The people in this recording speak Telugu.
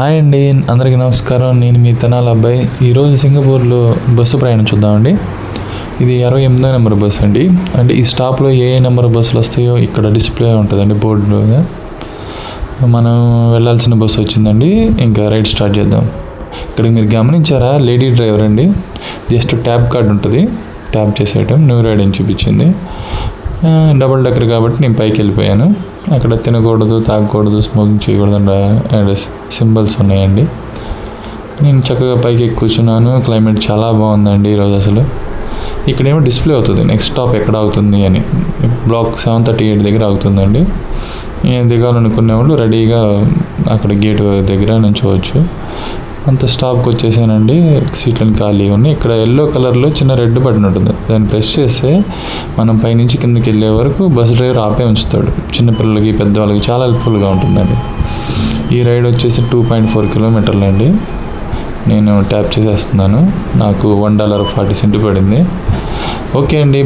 హాయ్ అండి అందరికీ నమస్కారం. నేను మీ తెనాల అబ్బాయి. ఈరోజు సింగపూర్లో బస్సు ప్రయాణం చూద్దామండి. ఇది అరవై ఎనిమిదో నెంబర్ బస్ అండి. అంటే ఈ స్టాప్లో ఏ ఏ నెంబర్ బస్సులు వస్తాయో ఇక్కడ డిస్ప్లే ఉంటుందండి బోర్డులోగా మనం వెళ్ళాల్సిన బస్సు వచ్చిందండి. ఇంకా రైడ్ స్టార్ట్ చేద్దాం. ఇక్కడ మీరు గమనించారా లేడీ డ్రైవర్ అండి. జస్ట్ ట్యాబ్ కార్డ్ ఉంటుంది. ట్యాప్ చేసేయటం న్యూ రైడ్ అని చూపించింది. డబుల్ డెక్కర్ కాబట్టి నేను పైకి వెళ్ళిపోయాను. అక్కడ తినకూడదు తాగకూడదు స్మోకింగ్ చేయకూడదు అండ్ సింబల్స్ ఉన్నాయండి. నేను చక్కగా పైకి కూర్చున్నాను. క్లైమేట్ చాలా బాగుందండి ఈరోజు అసలు. ఇక్కడేమో డిస్ప్లే అవుతుంది. నెక్స్ట్ స్టాప్ ఎక్కడ అవుతుంది అని. బ్లాక్ సెవెన్ థర్టీ ఎయిట్ దగ్గర అవుతుందండి. నేను దిగాలనుకునే వాళ్ళు రెడీగా అక్కడ గేట్ దగ్గర నుంచోవచ్చు. అంత స్టాప్కి వచ్చేసానండి. సీట్లను ఖాళీ ఉన్నాయి. ఇక్కడ ఎల్లో కలర్లో చిన్న రెడ్ బటన్ ఉంటుంది. దాన్ని ప్రెస్ చేస్తే మనం పైనుంచి కిందకి వెళ్ళే వరకు బస్ డ్రైవర్ ఆపే ఉంచుతాడు. చిన్నపిల్లలకి పెద్దవాళ్ళకి చాలా హెల్ప్ఫుల్గా ఉంటుందండి. ఈ రైడ్ వచ్చేసి టూ పాయింట్ ఫోర్ కిలోమీటర్లు అండి. నేను ట్యాప్ చేసేస్తున్నాను. నాకు వన్ డాలర్ ఫార్టీ సెంట్ పడింది. ఓకే అండి.